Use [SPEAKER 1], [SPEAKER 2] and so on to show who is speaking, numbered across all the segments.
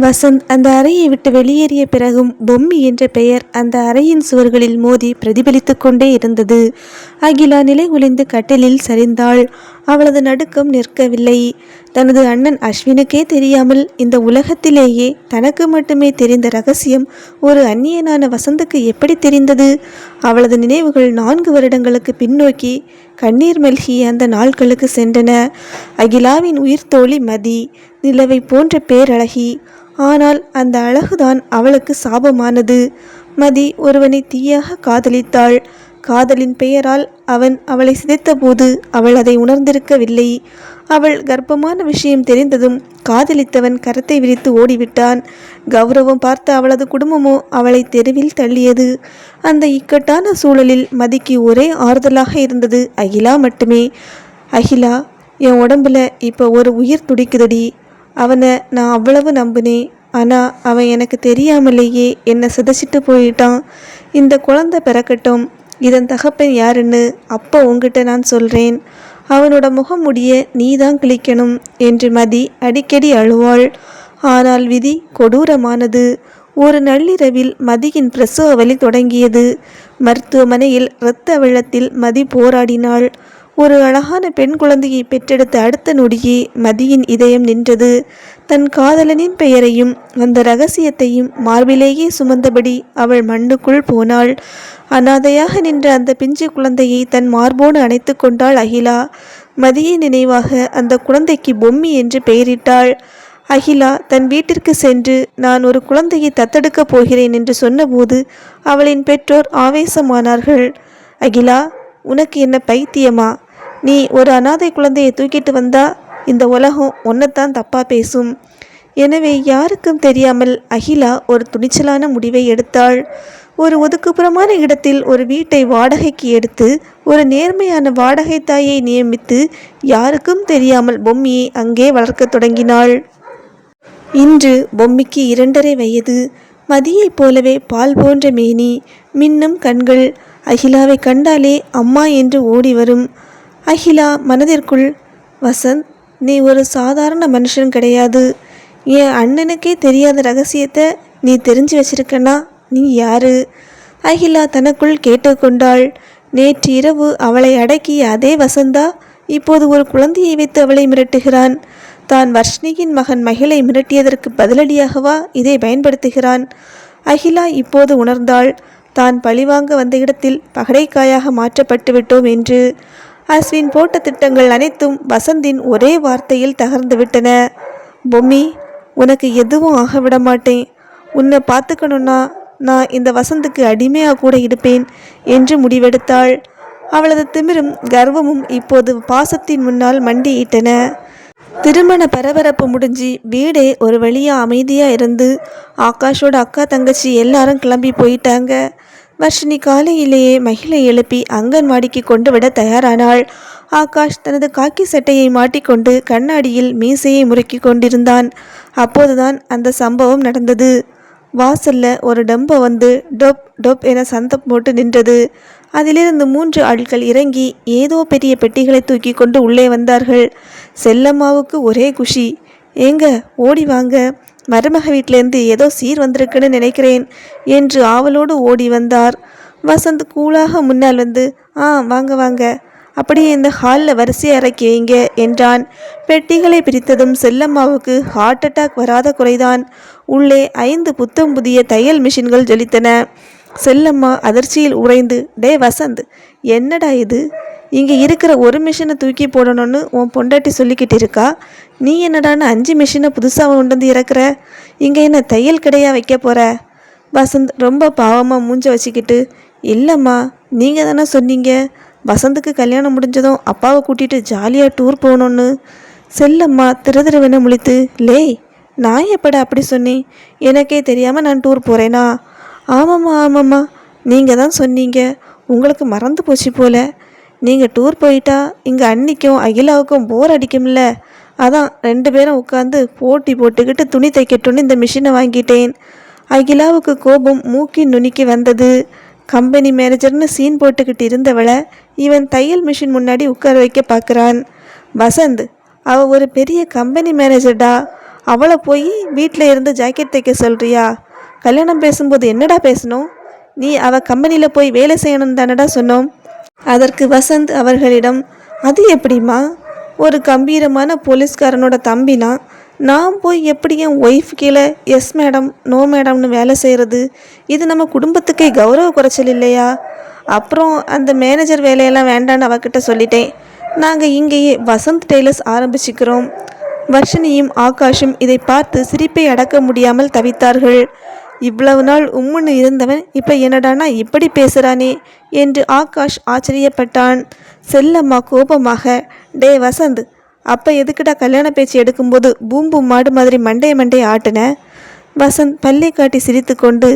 [SPEAKER 1] வசந்த் அந்த அறையை விட்டு வெளியேறிய பிறகும் பொம்மி என்ற பெயர் அந்த அறையின் சுவர்களில் மோதி பிரதிபலித்துக் கொண்டே இருந்தது. அகிலா நிலை ஒளிந்து கட்டிலில் சரிந்தாள். அவளது நடுக்கம் நிற்கவில்லை. தனது அண்ணன் அஸ்வினுக்கே தெரியாமல் இந்த உலகத்திலேயே தனக்கு மட்டுமே தெரிந்த ரகசியம் ஒரு அந்நியனான வசந்துக்கு எப்படி தெரிந்தது? அவளது நினைவுகள் நான்கு வருடங்களுக்கு பின்னோக்கி கண்ணீர் மல்கி அந்த நாட்களுக்கு சென்றன. அகிலாவின் உயிர் தோழி மதி நிலவை போன்ற பேரழகி. ஆனால் அந்த அழகுதான் அவளுக்கு சாபமானது. மதி ஒருவனை தீயாக காதலித்தாள். காதலின் பெயரால் அவன் அவளை சிதைத்தபோது அவள் அதை உணர்ந்திருக்கவில்லை. அவள் கர்ப்பமான விஷயம் தெரிந்ததும் காதலித்தவன் கரத்தை விரித்து ஓடிவிட்டான். கௌரவம் பார்த்த அவளது குடும்பமோ அவளை தெருவில் தள்ளியது. அந்த இக்கட்டான சூழலில் மதிக்கு ஒரே ஆறுதலாக இருந்தது அகிலா மட்டுமே. அகிலா என் உடம்புல இப்போ ஒரு உயிர் துடிக்குதடி. அவனை நான் அவ்வளவு நம்பினேன் ஆனால் அவன் எனக்கு தெரியாமலேயே என்னை சிதைச்சிட்டு போயிட்டான். இந்த குழந்தை பிறக்கட்டும். இதன் தகப்பன் யாருன்னு அப்போ உங்ககிட்ட நான் சொல்கிறேன் அவனோட முகம் முடிய நீதான் கிழிக்கணும் என்று மதி அடிக்கடி அழுவாள். ஆனால் விதி கொடூரமானது. ஒரு நள்ளிரவில் மதியின் பிரசவ வலி தொடங்கியது. மருத்துவமனையில் இரத்த வெள்ளத்தில் மதி போராடினாள். ஒரு அழகான பெண் குழந்தையை பெற்றெடுத்த அடுத்த நொடியே மதியின் இதயம் நின்றது. தன் காதலனின் பெயரையும் அந்த ரகசியத்தையும் மார்பிலேயே சுமந்தபடி அவள் மண்ணுக்குள் போனாள். அனாதையாக நின்ற அந்த பிஞ்சு குழந்தையை தன் மார்போடு அணைத்து கொண்டாள் அகிலா. மதியின் நினைவாக அந்த குழந்தைக்கு பொம்மி என்று பெயரிட்டாள். அகிலா தன் வீட்டிற்கு சென்று நான் ஒரு குழந்தையை தத்தெடுக்கப் போகிறேன் என்று சொன்னபோது அவளின் பெற்றோர் ஆவேசமானார்கள். அகிலா உனக்கு என்ன பைத்தியமா? நீ ஒரு அனாதை குழந்தையை தூக்கிட்டு வந்தா இந்த உலகம் ஒன்னைத்தான் தப்பா பேசும். எனவே யாருக்கும் தெரியாமல் அகிலா ஒரு துணிச்சலான முடிவை எடுத்தாள். ஒரு ஒதுக்குப்புறமான இடத்தில் ஒரு வீட்டை வாடகைக்கு எடுத்து ஒரு நேர்மையான வாடகை தாயை நியமித்து யாருக்கும் தெரியாமல் பொம்மியை அங்கே வளர்க்க தொடங்கினாள். இன்று பொம்மிக்கு இரண்டரை வயது. மதியைப் போலவே பால் போன்ற மேனி மின்னும் கண்கள் அகிலாவை கண்டாலே அம்மா என்று ஓடி வரும். அகிலா மனதிற்குள் வசந்த் நீ ஒரு சாதாரண மனுஷன் கிடையாது. என் அண்ணனுக்கே தெரியாத ரகசியத்தை நீ தெரிஞ்சு வச்சிருக்கனா? நீ யாரு? அகிலா தனக்குள் கேட்டுக்கொண்டாள் நேற்று இரவு அவளை அடக்கிய அதே வசந்தா இப்போது ஒரு குழந்தையை வைத்து அவளை மிரட்டுகிறான். தான் வர்ஷ்ணியின் மகன் மகிழை மிரட்டியதற்கு பதிலடியாகவா இதை பயன்படுத்துகிறான்? அகிலா இப்போது உணர்ந்தாள். தான் பழிவாங்க வந்த இடத்தில் பகடைக்காயாக மாற்றப்பட்டு விட்டோம் என்று. அஸ்வின் போட்ட திட்டங்கள் அனைத்தும் வசந்தின் ஒரே வார்த்தையில் தகர்ந்துவிட்டன பொம்மி உனக்கு எதுவும் ஆக விட மாட்டேன். உன்னை பார்த்துக்கணுன்னா நான் இந்த வசந்துக்கு அடிமையாக கூட இருப்பேன் என்று முடிவெடுத்தாள். அவளது திமிரும் கர்வமும் இப்போது பாசத்தின் முன்னால் மண்டியிட்டன. திருமண பரபரப்பு முடிஞ்சு வீடே ஒரு வழியாக அமைதியாக இருந்து ஆகாஷோட அக்கா தங்கச்சி எல்லாரும் கிளம்பி போயிட்டாங்க. வர்ஷினி காலையிலேயே மகிழை எழுப்பி அங்கன்வாடிக்கு கொண்டு விட தயாரானாள். ஆகாஷ் தனது காக்கி சட்டையை மாட்டிக்கொண்டு கண்ணாடியில் மீசையை முறுக்கி கொண்டிருந்தான். அப்போதுதான் அந்த சம்பவம் நடந்தது. வாசல்ல ஒரு டம்பை வந்து டொப் டொப் என சந்தம் போட்டு நின்றது. அதிலிருந்து மூன்று ஆட்கள் இறங்கி ஏதோ பெரிய பெட்டிகளை தூக்கி கொண்டு உள்ளே வந்தார்கள். செல்லம்மாவுக்கு ஒரே குஷி. ஏங்க ஓடி வாங்க. மருமக வீட்டிலேருந்து ஏதோ சீர் வந்திருக்குன்னு நினைக்கிறேன் என்று ஆவலோடு ஓடி வந்தார். வசந்த் கூலாக முன்னால் வந்து ஆ வாங்க வாங்க. அப்படியே இந்த ஹாலில் வரிசையை இறக்கி வைங்க என்றான். பெட்டிகளை பிரித்ததும் செல்லம்மாவுக்கு ஹார்ட் அட்டாக் வராத குறைதான். உள்ளே ஐந்து புத்தம் புதிய தையல் மிஷின்கள் ஜொலித்தன. செல்லம்மா அதிர்ச்சியில் உறைந்து டே வசந்த் என்னடா இது? இங்கே இருக்கிற ஒரு மிஷினை தூக்கி போடணும்னு உன் பொண்டாட்டி சொல்லிக்கிட்டு இருக்கா? நீ என்னடான்னு அஞ்சு மிஷினை புதுசாக கொண்டு வந்து இறக்குற? இங்கே என்ன தையல் கடையாக வைக்க போகிற வசந்த் ரொம்ப பாவமாக மூஞ்ச வச்சுக்கிட்டு இல்லைம்மா நீங்கள் தானே சொன்னீங்க. வசந்துக்கு கல்யாணம் முடிஞ்சதும் அப்பாவை கூட்டிகிட்டு ஜாலியாக டூர் போகணுன்னு செல்லம்மா திருதிருவென முழித்து லேய் நான் எப்படா அப்படி சொன்னேன்? எனக்கே தெரியாமல் நான் டூர் போகிறேனா ஆமாம்மா ஆமாம்மா நீங்கள் தான் சொன்னீங்க. உங்களுக்கு மறந்து போச்சு போல. நீங்கள் டூர் போயிட்டா இங்கே அன்னிக்கும் அகிலாவுக்கும் போர் அடிக்கும்ல. அதான் ரெண்டு பேரும் உட்காந்து போட்டி போட்டுக்கிட்டு துணி தைக்கட்டும்னு இந்த மிஷினை வாங்கிட்டேன். அகிலாவுக்கு கோபம் மூக்கின் நுனிக்கு வந்தது. கம்பெனி மேனேஜர்னு சீன் போட்டுக்கிட்டு இருந்தவளை இவன் தையல் மிஷின் முன்னாடி உட்கார வைக்க பார்க்குறான் வசந்த் அவ ஒரு பெரிய கம்பெனி மேனேஜர்டா அவளை போய் வீட்டில் இருந்து ஜாக்கெட் தைக்க சொல்றியா? கல்யாணம் பேசும்போது என்னடா பேசணும்? நீ அவ கம்பெனியில் போய் வேலை செய்யணும் தானடா சொன்னோம். அதற்கு வசந்த் அவர்களிடம் அது எப்படிம்மா? ஒரு கம்பீரமான போலீஸ்காரனோட தம்பினா நான் போய் எப்படி என் ஒய்ஃப் கீழே எஸ் மேடம் நோ மேடம்னு வேலை செய்கிறது இது நம்ம குடும்பத்துக்கே கௌரவ குறைச்சல் இல்லையா? அப்புறம் அந்த மேனேஜர் வேலையெல்லாம் வேண்டான்னு அவகிட்ட சொல்லிட்டேன். நாங்கள் இங்கேயே வசந்த் டெய்லர்ஸ் ஆரம்பிச்சுக்கிறோம். வர்ஷினியும் ஆகாஷும் இதை பார்த்து சிரிப்பை அடக்க முடியாமல் தவித்தார்கள். இவ்வளவு நாள் உம்முன்னு இருந்தவன் இப்போ என்னடானா இப்படி பேசுகிறானே என்று ஆகாஷ் ஆச்சரியப்பட்டான். செல்லம்மா கோபமாக டே வசந்த் அப்போ எதுக்குடா கல்யாண பேச்சு எடுக்கும்போது பூம்பு மாடு மாதிரி மண்டைய மண்டைய ஆட்டின? வசந்த் பள்ளி காட்டி சிரித்துக்கொண்டு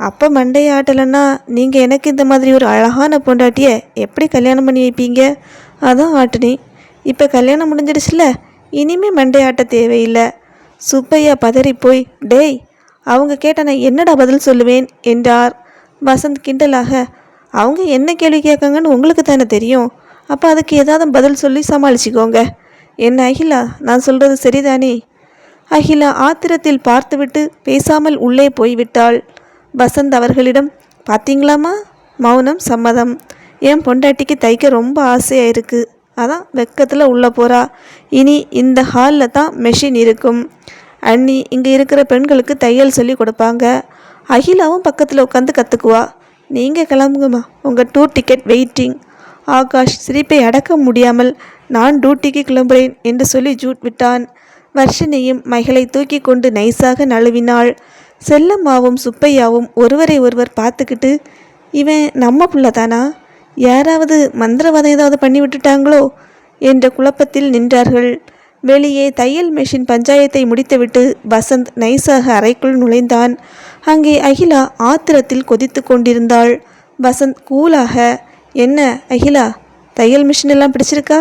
[SPEAKER 1] அப்போ மண்டைய ஆட்டலைன்னா நீங்கள் எனக்கு இந்த மாதிரி ஒரு அழகான பொண்டாட்டியை எப்படி கல்யாணம் பண்ணி வைப்பீங்க? அதான் ஆட்டினேன் இப்போ கல்யாணம் முடிஞ்சிடுச்சுல இனிமே மண்டை ஆட்ட தேவையில்லை. சுப்பையா பதறி போய் டேய் அவங்க கேட்ட நான் என்னடா பதில் சொல்லுவேன் என்றார். வசந்த் கிண்டலாக அவங்க என்ன கேள்வி கேட்காங்கன்னு உங்களுக்கு தானே தெரியும். அப்போ அதுக்கு ஏதாவது பதில் சொல்லி சமாளிச்சுக்கோங்க. என்ன அகிலா நான் சொல்கிறது சரிதானே? அகிலா ஆத்திரத்தில் பார்த்துவிட்டு பேசாமல் உள்ளே போய்விட்டாள். வசந்த் அவர்களிடம் பார்த்தீங்களாம்மா மௌனம் சம்மதம். என் பொண்டாட்டிக்கு தைக்க ரொம்ப ஆசையாக இருக்குது அதான் வெக்கத்தில் உள்ளே போகிறா இனி இந்த ஹாலில் தான் மெஷின் இருக்கும். அண்ணி இங்கே இருக்கிற பெண்களுக்கு தையல் சொல்லி கொடுப்பாங்க. அகிலாவும் பக்கத்தில் உட்காந்து கற்றுக்குவா நீங்கள் கிளம்புங்கம்மா. உங்கள் டூர் டிக்கெட் வெயிட்டிங் ஆகாஷ் சிரிப்பை அடக்க முடியாமல் நான் டியூட்டிக்கு கிளம்புறேன் என்று சொல்லி ஜூட் விட்டான். வர்ஷினியும் மகளை தூக்கி கொண்டு நைஸாக நழுவினாள். செல்லம்மாவும் சுப்பையாவும் ஒருவரை ஒருவர் பார்த்துக்கிட்டு இவன் நம்ம புள்ள தானா? யாராவது மந்திரவாதம் ஏதாவது பண்ணி விட்டுட்டாங்களோ? என்ற குழப்பத்தில் நின்றார்கள். வெளியே தையல் மெஷின் பஞ்சாயத்தை முடித்துவிட்டு வசந்த் நைஸாக அறைக்குள் நுழைந்தான். அங்கே அகிலா ஆத்திரத்தில் கொதித்து கொண்டிருந்தாள். வசந்த் கூலாக என்ன அகிலா தையல் மிஷின் எல்லாம் பிடிச்சிருக்கா?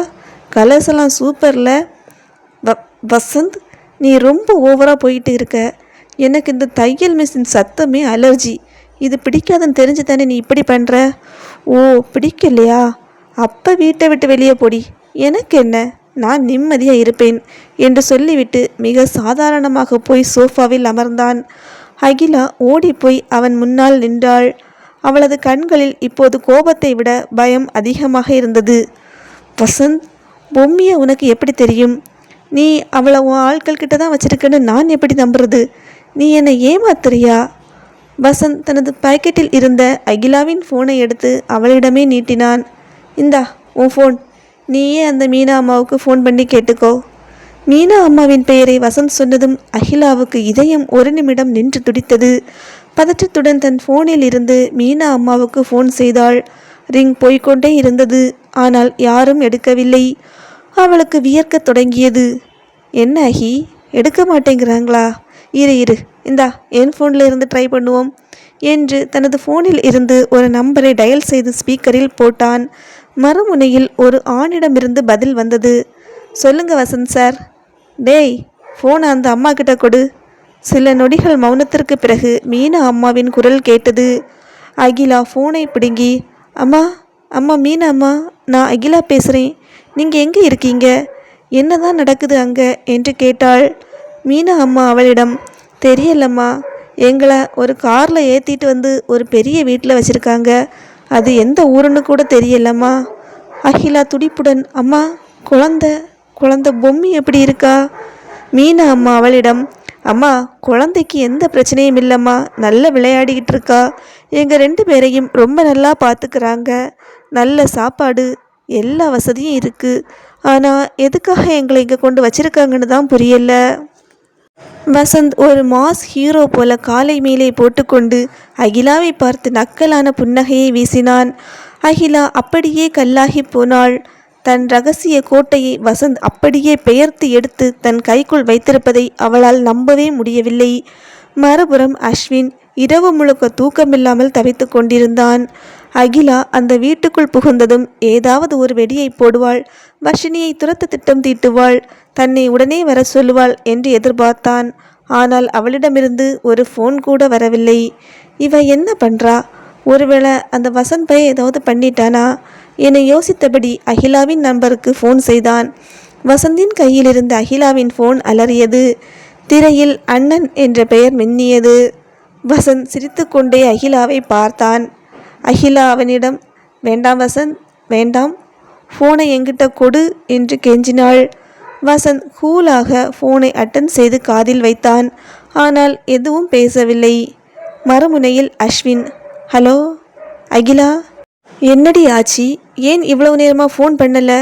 [SPEAKER 1] கலர்ஸ் எல்லாம் சூப்பரில் வ வசந்த் நீ ரொம்ப ஓவராக போயிட்டு இருக்க. எனக்கு இந்த தையல் மிஷின் சத்தமே அலர்ஜி இது பிடிக்காதுன்னு தெரிஞ்சு தானே நீ இப்படி பண்ணுற ஓ பிடிக்கலையா? அப்போ வீட்டை விட்டு வெளியே போடி. எனக்கு என்ன? நான் நிம்மதியாக இருப்பேன் என்று சொல்லிவிட்டு மிக சாதாரணமாக போய் சோஃபாவில் அமர்ந்தான். அகிலா ஓடிப்போய் அவன் முன்னால் நின்றாள். அவளது கண்களில் இப்போது கோபத்தை விட பயம் அதிகமாக இருந்தது. வசந்த் பொம்மியை உனக்கு எப்படி தெரியும்? நீ அவளை உன் ஆட்கள் கிட்ட தான் வச்சிருக்கன்னு நான் எப்படி நம்புறது? நீ என்னை ஏமாத்துறியா? வசந்த் தனது பாக்கெட்டில் இருந்த அகிலாவின் ஃபோனை எடுத்து அவளிடமே நீட்டினான். இந்தா உன் ஃபோன் நீயே அந்த மீனா அம்மாவுக்கு ஃபோன் பண்ணி கேட்டுக்கோ. மீனா அம்மாவின் பெயரை வசந்த் சொன்னதும் அகிலாவுக்கு இதயம் ஒரு நிமிடம் நின்று துடித்தது. பதற்றத்துடன் தன் ஃபோனில் இருந்து மீனா அம்மாவுக்கு ஃபோன் செய்தாள். ரிங் போய்கொண்டே இருந்தது. ஆனால் யாரும் எடுக்கவில்லை. அவளுக்கு வியர்க்கத் தொடங்கியது. என்ன அஹி எடுக்க மாட்டேங்கிறாங்களா? இரு இரு. இந்தா என் ஃபோனில் இருந்து ட்ரை பண்ணுவோம் என்று தனது ஃபோனில் இருந்து ஒரு நம்பரை டயல் செய்து ஸ்பீக்கரில் போட்டான். மறுமுனையில் ஒரு ஆணிடமிருந்து பதில் வந்தது. சொல்லுங்க வசந்த் சார். டேய் ஃபோனை அந்த அம்மா கிட்ட கொடு. சில நொடிகள் மௌனத்திற்கு பிறகு மீனா அம்மாவின் குரல் கேட்டது. அகிலா ஃபோனை பிடுங்கி அம்மா அம்மா மீனா அம்மா நான் அகிலா பேசுகிறேன் நீங்கள் எங்கே இருக்கீங்க? என்ன தான் நடக்குது அங்கே? என்று கேட்டாள். மீனா அம்மா அவளிடம் தெரியலம்மா. எங்களை ஒரு காரில் ஏற்றிட்டு வந்து ஒரு பெரிய வீட்டில் வச்சுருக்காங்க. அது எந்த ஊருன்னு கூட தெரியலம்மா. அகிலா துடிப்புடன் அம்மா குழந்த குழந்த பொம்மி எப்படி இருக்கா? மீனா அம்மா அவளிடம் அம்மா குழந்தைக்கு எந்த பிரச்சனையும் இல்லைம்மா. நல்லா விளையாடிக்கிட்டு இருக்கா. எங்கள் ரெண்டு பேரையும் ரொம்ப நல்லா பார்த்துக்கிறாங்க நல்ல சாப்பாடு எல்லா வசதியும் இருக்குது ஆனால் எதுக்காக எங்களை இங்கே கொண்டு வச்சுருக்காங்கன்னு தான் புரியலை. வசந்த் ஒரு மாஸ் ஹீரோ போல காலை மேலே போட்டுக்கொண்டு அகிலாவை பார்த்து நக்கலான புன்னகையை வீசினான். அகிலா அப்படியே கல்லாகி போனாள். தன் ரகசிய கோட்டையை வசந்த் அப்படியே பெயர்த்து எடுத்து தன் கைக்குள் வைத்திருப்பதை அவளால் நம்பவே முடியவில்லை. மறுபுறம் அஸ்வின் இரவு முழுக்க தூக்கமில்லாமல் தவித்து கொண்டிருந்தான். அகிலா அந்த வீட்டுக்குள் புகுந்ததும் ஏதாவது ஒரு வெடியை போடுவாள். வர்ஷினியை துரத்த திட்டம் தீட்டுவாள். தன்னை உடனே வர சொல்லுவாள் என்று எதிர்பார்த்தான். ஆனால் அவளிடமிருந்து ஒரு ஃபோன் கூட வரவில்லை. இவ என்ன பண்ணுறா ஒருவேளை அந்த வசந்த் பைய ஏதாவது பண்ணிட்டானா? என்னை யோசித்தபடி அகிலாவின் நம்பருக்கு ஃபோன் செய்தான். வசந்தின் கையில் இருந்த அகிலாவின் ஃபோன் அலறியது. திரையில் அண்ணன் என்ற பெயர் மின்னியது. வசந்த் சிரித்துக்கொண்டே அகிலாவை பார்த்தான். அகிலா அவனிடம் வேண்டாம் வசந்த் வேண்டாம். ஃபோனை என்கிட்ட கொடு என்று கெஞ்சினாள். வசந்த் கூலாக ஃபோனை அட்டன் செய்து காதில் வைத்தான். ஆனால் எதுவும் பேசவில்லை. மறுமுனையில் அஸ்வின் ஹலோ அகிலா? என்னடி ஆச்சி? ஏன் இவ்வளவு நேரமாக ஃபோன் பண்ணலை?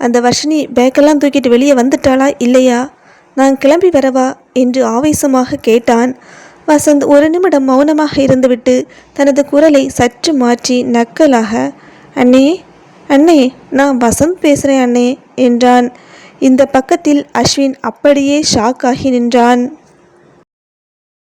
[SPEAKER 1] அந்த வர்ஷினி பேக்கெல்லாம் தூக்கிட்டு வெளியே வந்துட்டாளா இல்லையா? நான் கிளம்பி வரவா? என்று ஆவேசமாக கேட்டான். வசந்த் ஒரு நிமிடம் மௌனமாக இருந்துவிட்டு தனது குரலை சற்று மாற்றி நக்கலாக அண்ணே அண்ணே நான் வசந்த் பேசுகிறேன் அண்ணே என்றான். இந்த பக்கத்தில் அஸ்வின் அப்படியே ஷாக் ஆகி நின்றான்.